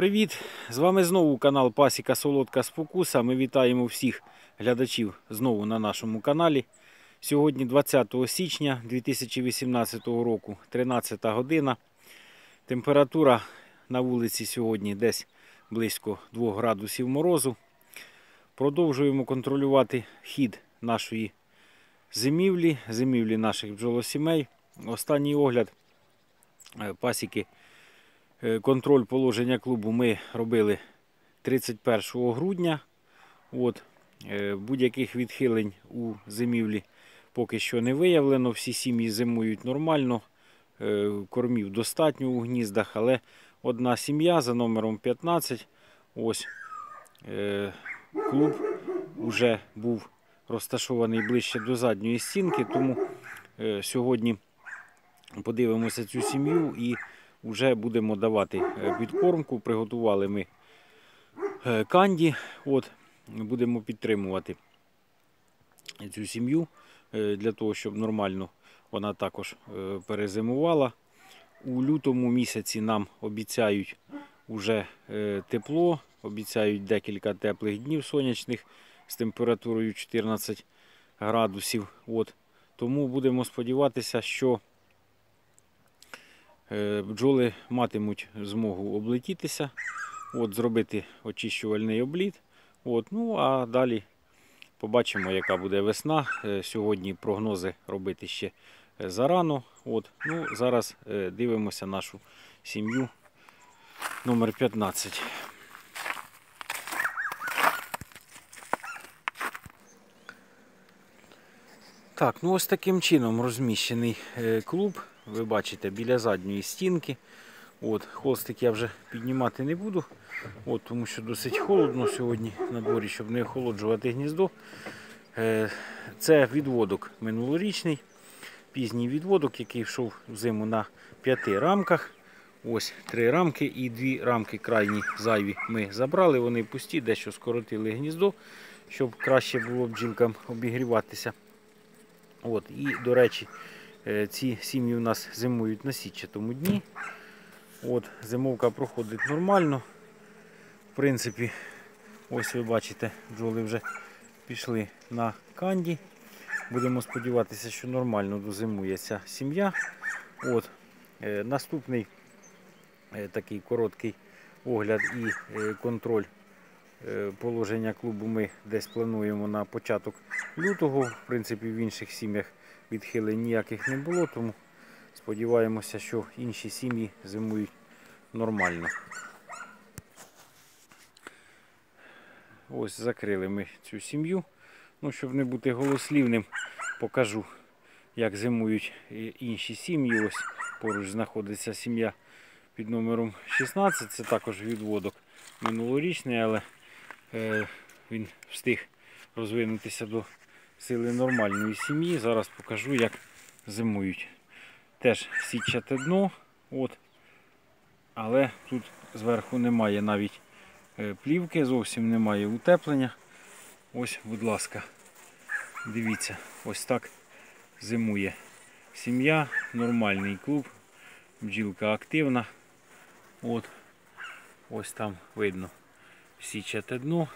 Привіт! З вами знову канал Пасіка Солодка Спокуса. Ми вітаємо всіх глядачів знову на нашому каналі. Сьогодні 20 січня 2018 року, 13 година. Температура на вулиці сьогодні десь близько 2 градусів морозу. Продовжуємо контролювати хід нашої зимівлі, зимівлі наших бджолосімей. Останній огляд е, пасіки Контроль положення клубу ми робили 31 грудня. От. е, Будь-яких відхилень у зимівлі поки що не виявлено. Всі сім'ї зимують нормально, е, кормів достатньо у гніздах, але одна сім'я за номером 15. Ось е, клуб вже був розташований ближче до задньої стінки, тому е, сьогодні подивимося цю сім'ю і вже будемо давати е, підкормку. Приготували ми е, канді. От, будемо підтримувати цю сім'ю е, для того, щоб нормально вона також перезимувала. У лютому місяці нам обіцяють уже тепло, обіцяють декілька теплих днів сонячних з температурою 14 градусів. От. Тому будемо сподіватися, що бджоли матимуть змогу облетітися, от, зробити очищувальний обліт. От, ну а далі побачимо, яка буде весна. Е, Сьогодні прогнози робити ще е, зарано. От, ну, зараз е, дивимося нашу сім'ю номер 15. Так, ну ось таким чином розміщений е, клуб. Ви бачите, біля задньої стінки. От, Холстик я вже піднімати не буду, от, тому що досить холодно сьогодні на дворі, щоб не охолоджувати гніздо. Е, Це відводок минулорічний, пізній відводок, який йшов зиму на п'яти рамках. Ось три рамки і дві рамки крайні зайві ми забрали. Вони пусті, дещо скоротили гніздо, щоб краще було бджілкам обігріватися. От, І, до речі, е, ці сім'ї у нас зимують на сітчатому дні. От, Зимовка проходить нормально. В принципі, ось ви бачите, бджоли вже пішли на канді. Будемо сподіватися, що нормально дозимує ця сім'я. От, е, Наступний е, такий короткий огляд і контроль положення клубу ми десь плануємо на початок лютого. В принципі, в інших сім'ях відхилень ніяких не було, тому сподіваємося, що інші сім'ї зимують нормально. Ось закрили ми цю сім'ю. Ну, щоб не бути голослівним, покажу, як зимують інші сім'ї. Ось поруч знаходиться сім'я під номером 16. Це також відводок минулорічний, але е, він встиг розвинутися до сили нормальної сім'ї. Зараз покажу, як зимують. Теж січате дно, от. але тут зверху немає навіть е, плівки, зовсім немає утеплення. Ось, будь ласка, дивіться, ось так зимує сім'я, нормальний клуб, бджілка активна. От, ось там видно січате дно.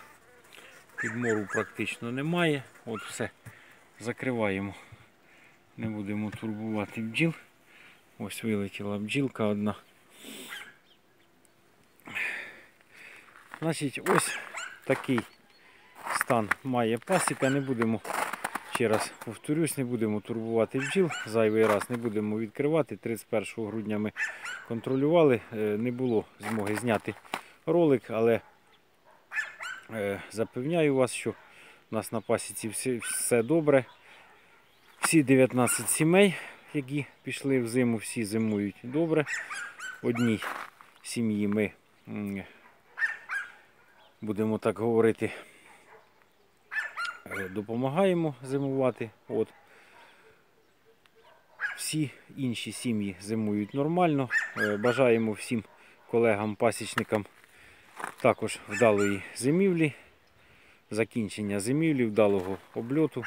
Підмору практично немає. От все закриваємо. Не будемо турбувати бджіл. Ось вилетіла бджілка одна. Значить, ось такий стан має пасіка. Не будемо, ще раз повторюсь, не будемо турбувати бджіл. Зайвий раз не будемо відкривати. 31 грудня ми контролювали. Е, Не було змоги зняти ролик, але Запевняю вас, що у нас на пасіці все, все добре. Всі 19 сімей, які пішли в зиму, всі зимують добре. Одній сім'ї ми, будемо так говорити, е, допомагаємо зимувати. От. Всі інші сім'ї зимують нормально. Е, Бажаємо всім колегам-пасічникам також вдалої зимівлі, закінчення зимівлі, вдалого обльоту.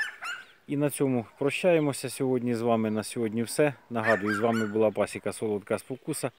І на цьому прощаємося сьогодні з вами. На сьогодні все. Нагадую, з вами була пасіка Солодка Спокуса.